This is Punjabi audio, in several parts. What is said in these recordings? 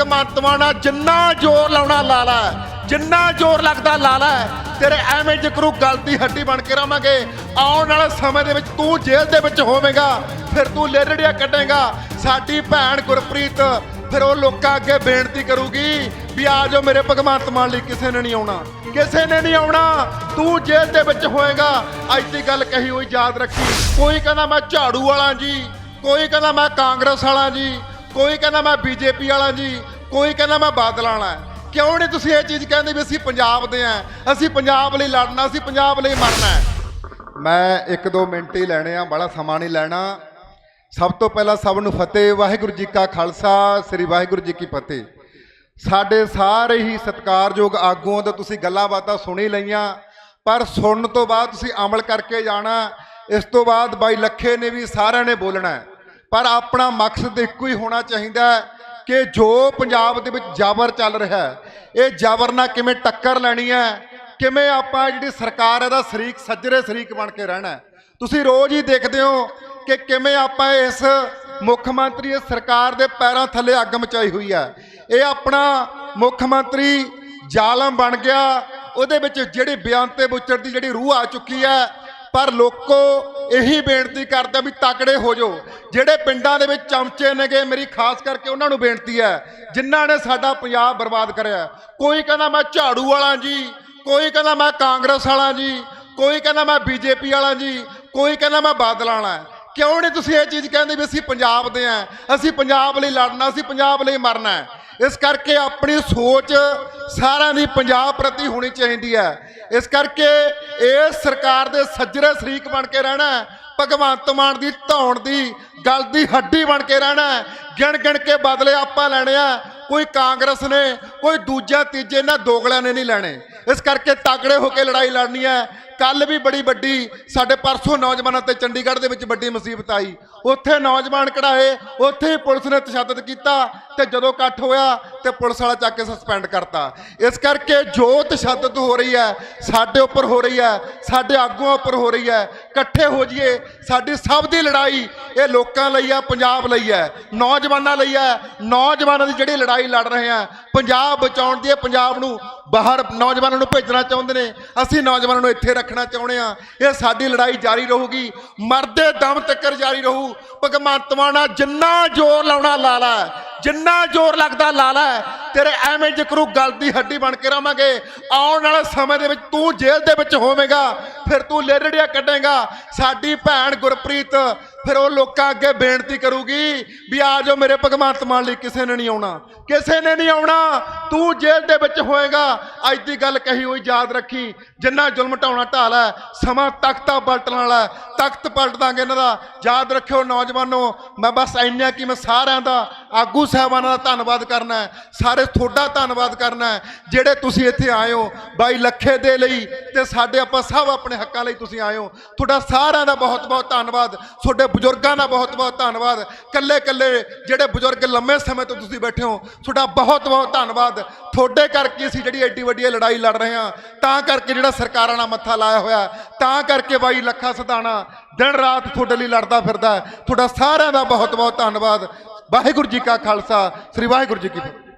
ਭਗਵੰਤ ਮਾਨ ਜਿੰਨਾ ਜ਼ੋਰ ਲਾਉਣਾ ਲਾ ਲੈ ਜਿੰਨਾ ਜ਼ੋਰ ਲੱਗਦਾ ਲਾ ਲੈ ਤੇਰੇ ਐਵੇਂ ਜਿਕਰੂ ਗਲਤੀ ਹੱਡੀ ਬਣ ਕੇ ਰਵਾਂਗੇ, ਆਉਣ ਵਾਲੇ ਸਮੇਂ ਦੇ ਵਿੱਚ ਤੂੰ ਜੇਲ੍ਹ ਦੇ ਵਿੱਚ ਹੋਵੇਂਗਾ, ਫਿਰ ਤੂੰ ਲੇਰੜੀਆਂ ਕੱਢੇਗਾ, ਸਾਡੀ ਭੈਣ ਗੁਰਪ੍ਰੀਤ ਫਿਰ ਉਹ ਲੋਕਾਂ ਅੱਗੇ ਬੇਨਤੀ ਕਰੂਗੀ ਵੀ ਆ ਜਾਓ ਮੇਰੇ ਭਗਵੰਤ ਮਾਨ ਲਈ ਕਿਸੇ ਨੇ ਨਹੀਂ ਆਉਣਾ। ਕਿਸੇ ਨੇ ਨਹੀਂ ਆਉਣਾ, ਤੂੰ ਜੇਲ੍ਹ ਦੇ ਵਿੱਚ ਹੋਏਗਾ। ਅੱਜ ਦੀ ਗੱਲ ਕਹੀ ਹੋਈ, ਯਾਦ ਰੱਖੀ। ਕੋਈ ਕਹਿੰਦਾ ਮੈਂ ਝਾੜੂ ਵਾਲਾ ਜੀ, ਕੋਈ ਕਹਿੰਦਾ ਮੈਂ ਕਾਂਗਰਸ ਵਾਲਾ ਜੀ ਕੋਈ ਕਹਿੰਦਾ ਮੈਂ ਬੀਜੇਪੀ ਵਾਲਾ ਜੀ, ਕੋਈ ਕਹਿੰਦਾ ਮੈਂ ਬਾਦਲ ਵਾਲਾ ਕਿਉਂ ਨਹੀਂ ਤੁਸੀਂ ਇਹ ਚੀਜ਼ ਕਹਿੰਦੇ ਵੀ ਅਸੀਂ ਪੰਜਾਬ ਦੇ ਆ ਅਸੀਂ ਪੰਜਾਬ ਲਈ ਲੜਨਾ, ਅਸੀਂ ਪੰਜਾਬ ਲਈ ਮਰਨਾ ਮੈਂ ਇੱਕ ਦੋ ਮਿੰਟ ਹੀ ਲੈਣੇ ਆ, ਬੜਾ ਸਮਾਂ ਨਹੀਂ ਲੈਣਾ। ਸਭ ਤੋਂ ਪਹਿਲਾਂ ਸਭ ਨੂੰ ਫਤਿਹ, ਵਾਹਿਗੁਰੂ ਜੀ ਕਾ ਖਾਲਸਾ, ਸ੍ਰੀ ਵਾਹਿਗੁਰੂ ਜੀ ਕੀ ਫਤਿਹ। ਸਾਡੇ ਸਾਰੇ ਹੀ ਸਤਿਕਾਰਯੋਗ ਆਗੂਆਂ ਤੋਂ ਤੁਸੀਂ ਗੱਲਾਂ ਬਾਤਾਂ ਸੁਣੀ ਲਈਆਂ, ਪਰ ਸੁਣਨ ਤੋਂ ਬਾਅਦ ਤੁਸੀਂ ਅਮਲ ਕਰਕੇ ਜਾਣਾ, ਇਸ ਤੋਂ ਬਾਅਦ ਬਾਈ ਲੱਖੇ ਨੇ ਵੀ ਸਾਰਿਆਂ ਨੇ ਬੋਲਣਾ ਹੈ। ਪਰ ਆਪਣਾ ਮਕਸਦ ਇੱਕੋ ਹੀ ਹੋਣਾ ਚਾਹੀਦਾ ਹੈ ਕਿ ਜੋ ਪੰਜਾਬ ਦੇ ਵਿੱਚ ਜ਼ਬਰ ਚੱਲ ਰਿਹਾ ਹੈ, ਇਹ ਜ਼ਬਰ ਨਾਲ ਕਿਵੇਂ ਟੱਕਰ ਲੈਣੀ ਹੈ, ਕਿਵੇਂ ਆਪਾਂ ਜਿਹੜੀ ਸਰਕਾਰ ਇਹਦਾ ਸ਼ਰੀਕ ਸੱਜਰੇ ਸ਼ਰੀਕ ਬਣ ਕੇ ਰਹਿਣਾ ਤੁਸੀਂ ਰੋਜ਼ ਹੀ ਦੇਖਦੇ ਹੋ ਕਿ ਕਿਵੇਂ ਆਪਾਂ ਇਸ ਮੁੱਖ ਮੰਤਰੀ, ਇਸ ਸਰਕਾਰ ਦੇ ਪੈਰਾਂ ਥੱਲੇ ਅੱਗ ਮਚਾਈ ਹੋਈ ਹੈ। ਇਹ ਆਪਣਾ ਮੁੱਖ ਮੰਤਰੀ ਜ਼ਾਲਮ ਬਣ ਗਿਆ, ਉਹਦੇ ਵਿੱਚ ਜਿਹੜੀ ਬਿਆਨ ਤੇ ਬੁੱਚੜ ਦੀ ਜਿਹੜੀ ਰੂਹ ਆ ਚੁੱਕੀ ਹੈ ਪਰ ਲੋਕੋ ਇਹੀ ਬੇਨਤੀ ਕਰਦਾ ਵੀ ਤਕੜੇ ਹੋ ਜਾਓ। ਜਿਹੜੇ ਪਿੰਡਾਂ ਦੇ ਵਿੱਚ ਚਮਚੇ ਨੇਗੇ, ਮੇਰੀ ਖਾਸ ਕਰਕੇ ਉਹਨਾਂ ਨੂੰ ਬੇਨਤੀ ਹੈ, ਜਿਨ੍ਹਾਂ ਨੇ ਸਾਡਾ ਪੰਜਾਬ ਬਰਬਾਦ ਕਰਿਆ ਕੋਈ ਕਹਿੰਦਾ ਮੈਂ ਝਾੜੂ ਵਾਲਾ ਜੀ, ਕੋਈ ਕਹਿੰਦਾ ਮੈਂ ਕਾਂਗਰਸ ਵਾਲਾ ਜੀ, ਕੋਈ ਕਹਿੰਦਾ ਮੈਂ ਬੀਜੇਪੀ ਵਾਲਾ ਜੀ, ਕੋਈ ਕਹਿੰਦਾ ਮੈਂ ਬਾਦਲ ਵਾਲਾ ਕਿਉਂ ਨਹੀਂ ਤੁਸੀਂ ਇਹ ਚੀਜ਼ ਕਹਿੰਦੇ ਵੀ ਅਸੀਂ ਪੰਜਾਬ ਦੇ ਆ ਅਸੀਂ ਪੰਜਾਬ ਲਈ ਲੜਨਾ, ਅਸੀਂ ਪੰਜਾਬ ਲਈ ਮਰਨਾ ਇਸ ਕਰਕੇ ਆਪਣੀ ਸੋਚ ਸਾਰਿਆਂ ਦੀ ਪੰਜਾਬ ਪ੍ਰਤੀ ਹੋਣੀ ਚਾਹੀਦੀ ਹੈ। ਇਸ ਕਰਕੇ ਇਸ ਸਰਕਾਰ ਦੇ ਸੱਜਰੇ ਸ਼ਰੀਕ ਬਣ ਕੇ ਰਹਿਣਾ ਭਗਵੰਤ ਮਾਨ ਦੀ ਧੌਣ ਦੀ, ਗੱਲ ਦੀ ਹੱਡੀ ਬਣ ਕੇ ਰਹਿਣਾ ਗਿਣ ਗਿਣ ਕੇ ਬਦਲੇ ਆਪਾਂ ਲੈਣੇ ਆ, ਕੋਈ ਕਾਂਗਰਸ ਨੇ, ਕੋਈ ਦੂਜਾ ਤੀਜੇ ਇਹਨਾਂ ਦੋਗਲਿਆਂ ਨੇ ਨਹੀਂ ਲੈਣੇ। ਇਸ ਕਰਕੇ ਤਗੜੇ ਹੋ ਕੇ ਲੜਾਈ ਲੜਨੀ ਹੈ ਕੱਲ ਵੀ ਬੜੀ ਵੱਡੀ, ਸਾਡੇ ਪਰਸੋਂ ਨੌਜਵਾਨਾਂ ਤੇ ਚੰਡੀਗੜ੍ਹ ਦੇ ਵਿੱਚ ਵੱਡੀ ਮੁਸੀਬਤ ਆਈ। ਉੱਥੇ ਨੌਜਵਾਨ ਕਢਾਏ, ਉੱਥੇ ਹੀ ਪੁਲਿਸ ਨੇ ਤਸ਼ੱਦਦ ਕੀਤਾ ਤੇ ਜਦੋਂ ਇਕੱਠ ਹੋਇਆ ਤੇ ਪੁਲਿਸ ਵਾਲਾ ਚੱਕ ਕੇ ਸਸਪੈਂਡ ਕਰਤਾ। ਇਸ ਕਰਕੇ ਜੋ ਤਸ਼ੱਦਦ ਹੋ ਰਹੀ ਹੈ, ਸਾਡੇ ਉੱਪਰ ਹੋ ਰਹੀ ਹੈ, ਸਾਡੇ ਆਗੂਆਂ ਉੱਪਰ ਹੋ ਰਹੀ ਹੈ, ਇਕੱਠੇ ਹੋ ਜਾਈਏ, ਸਾਡੀ ਸਭ ਦੀ ਲੜਾਈ ਇਹ ਲੋਕਾਂ ਲਈ ਹੈ, ਪੰਜਾਬ ਲਈ ਹੈ, ਨੌਜਵਾਨਾਂ ਲਈ ਹੈ, ਨੌਜਵਾਨਾਂ ਦੀ ਜਿਹੜੀ ਲੜਾਈ ਲੜ ਰਹੇ ਆ ਪੰਜਾਬ ਬਚਾਉਣ ਦੀ ਹੈ ਪੰਜਾਬ ਨੂੰ ਬਾਹਰ ਨੌਜਵਾਨਾਂ ਨੂੰ ਭੇਜਣਾ ਚਾਹੁੰਦੇ ਨੇ, ਅਸੀਂ ਨੌਜਵਾਨਾਂ ਨੂੰ ਇੱਥੇ ਰੱਖ ਰੱਖਣਾ ਚਾਹੁੰਦੇ ਆ ਇਹ ਸਾਡੀ ਲੜਾਈ ਜਾਰੀ ਰਹੂਗੀ। ਮਰਦੇ ਦਮ ਤੱਕ ਜਾਰੀ ਰਹੂ। ਭਗਵੰਤ ਮਾਨਾ ਜਿੰਨਾ ਜ਼ੋਰ ਲਾਉਣਾ ਲਾਲਾ ਜਿੰਨਾ ਜ਼ੋਰ ਲੱਗਦਾ ਲਾਲਾ ਤੇਰੇ ਐਵੇਂ ਜਿਕਰੂ ਗੱਲ ਦੀ ਹੱਡੀ ਬਣ ਕੇ ਰਵਾਂਗੇ। ਆਉਣ ਵਾਲੇ ਸਮੇਂ ਦੇ ਵਿੱਚ ਤੂੰ ਜੇਲ੍ਹ ਦੇ ਵਿੱਚ ਹੋਵੇਂਗਾ, ਫਿਰ ਤੂੰ ਲੇਰੜੀਆਂ ਕੱਢੇਗਾ। ਸਾਡੀ ਭੈਣ ਗੁਰਪ੍ਰੀਤ ਫਿਰ ਉਹ ਲੋਕਾਂ ਅੱਗੇ ਬੇਨਤੀ ਕਰੂਗੀ ਵੀ ਆ ਜਾਓ ਮੇਰੇ ਭਗਵੰਤ ਮਾਨ ਲਈ ਕਿਸੇ ਨੇ ਨਹੀਂ ਆਉਣਾ। ਕਿਸੇ ਨੇ ਨਹੀਂ ਆਉਣਾ, ਤੂੰ ਜੇਲ੍ਹ ਦੇ ਵਿੱਚ ਹੋਏਗਾ। ਅੱਜ ਦੀ ਗੱਲ ਕਹੀ ਹੋਈ ਯਾਦ ਰੱਖੀ, ਜਿੰਨਾ ਜ਼ੁਲਮ ਢਾਉਣਾ ਢਾਲ ਹੈ, ਸਮਾਂ ਤਖਤਾ ਪਲਟਣ ਵਾਲਾ ਤਖਤ ਪਲਟ ਦਾਂਗੇ ਇਹਨਾਂ ਦਾ। ਯਾਦ ਰੱਖਿਓ ਨੌਜਵਾਨੋ, ਮੈਂ ਬਸ ਇੰਨਾ ਕਿ ਮੈਂ ਸਾਰਿਆਂ ਦਾ, ਆਗੂ ਸਾਹਿਬਾਨਾਂ ਦਾ ਧੰਨਵਾਦ ਕਰਨਾ ਸਾਰੇ ਸਾਰੇ ਤੁਹਾਡਾ ਧੰਨਵਾਦ ਕਰਨਾ ਹੈ, ਜਿਹੜੇ ਤੁਸੀਂ ਇੱਥੇ ਆਏ ਹੋ। ਬਾਈ ਲੱਖੇ ਦੇ ਲਈ ਤੇ ਸਾਡੇ ਆਪਾਂ ਸਭ ਆਪਣੇ ਹੱਕਾਂ ਲਈ ਤੁਸੀਂ ਆਏ ਹੋ। ਤੁਹਾਡਾ ਸਾਰਿਆਂ ਦਾ ਬਹੁਤ ਬਹੁਤ ਧੰਨਵਾਦ। ਤੁਹਾਡੇ ਬਜ਼ੁਰਗਾਂ ਦਾ ਬਹੁਤ ਬਹੁਤ ਧੰਨਵਾਦ। ਕੱਲੇ ਕੱਲੇ ਜਿਹੜੇ ਬਜ਼ੁਰਗ ਲੰਮੇ ਸਮੇਂ ਤੋਂ ਤੁਸੀਂ ਬੈਠੇ ਹੋ, ਤੁਹਾਡਾ ਬਹੁਤ ਬਹੁਤ ਧੰਨਵਾਦ। ਤੁਹਾਡੇ ਕਰਕੇ ਅਸੀਂ ਜਿਹੜੀ ਐਡੀ ਵੱਡੀ ਲੜਾਈ ਲੜ ਰਹੇ ਹਾਂ, ਤਾਂ ਕਰਕੇ ਜਿਹੜਾ ਸਰਕਾਰਾਂ ਨਾਲ ਮੱਥਾ ਲਾਇਆ ਹੋਇਆ, ਤਾਂ ਕਰਕੇ ਬਾਈ ਲੱਖਾ ਸਦਾਣਾ ਦਿਨ ਰਾਤ ਤੁਹਾਡੇ ਲਈ ਲੜਦਾ ਫਿਰਦਾ ਤੁਹਾਡਾ ਸਾਰਿਆਂ ਦਾ ਬਹੁਤ ਬਹੁਤ ਧੰਨਵਾਦ। ਵਾਹਿਗੁਰੂ ਜੀ ਕਾ ਖਾਲਸਾ, ਸ੍ਰੀ ਵਾਹਿਗੁਰੂ ਜੀ ਕੀ ਫਤਿਹ।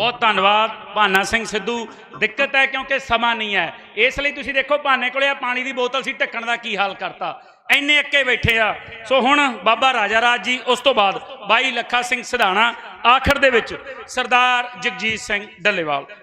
ਬਹੁਤ ਧੰਨਵਾਦ, ਭਾਨਾ ਸਿੰਘ ਸਿੱਧੂ। ਦਿੱਕਤ ਹੈ ਕਿਉਂਕਿ ਸਮਾਂ ਨਹੀਂ ਹੈ। ਇਸ ਲਈ ਤੁਸੀਂ ਦੇਖੋ, ਭਾਨੇ ਕੋਲੇ ਆ ਪਾਣੀ ਦੀ ਬੋਤਲ ਸੀ, ਢੱਕਣ ਦਾ ਕੀ ਹਾਲ ਕਰਤਾ। ਐਨੇ ਅੱਕੇ ਬੈਠੇ ਆ। ਸੋ ਹੁਣ ਬਾਬਾ ਰਾਜਾ ਰਾਜ ਜੀ, ਉਸ ਤੋਂ ਬਾਅਦ ਬਾਈ ਲੱਖਾ ਸਿੰਘ ਸਿਧਾਣਾ, ਆਖਰ ਦੇ ਵਿੱਚ ਸਰਦਾਰ ਜਗਜੀਤ ਸਿੰਘ ਡੱਲੇਵਾਲ।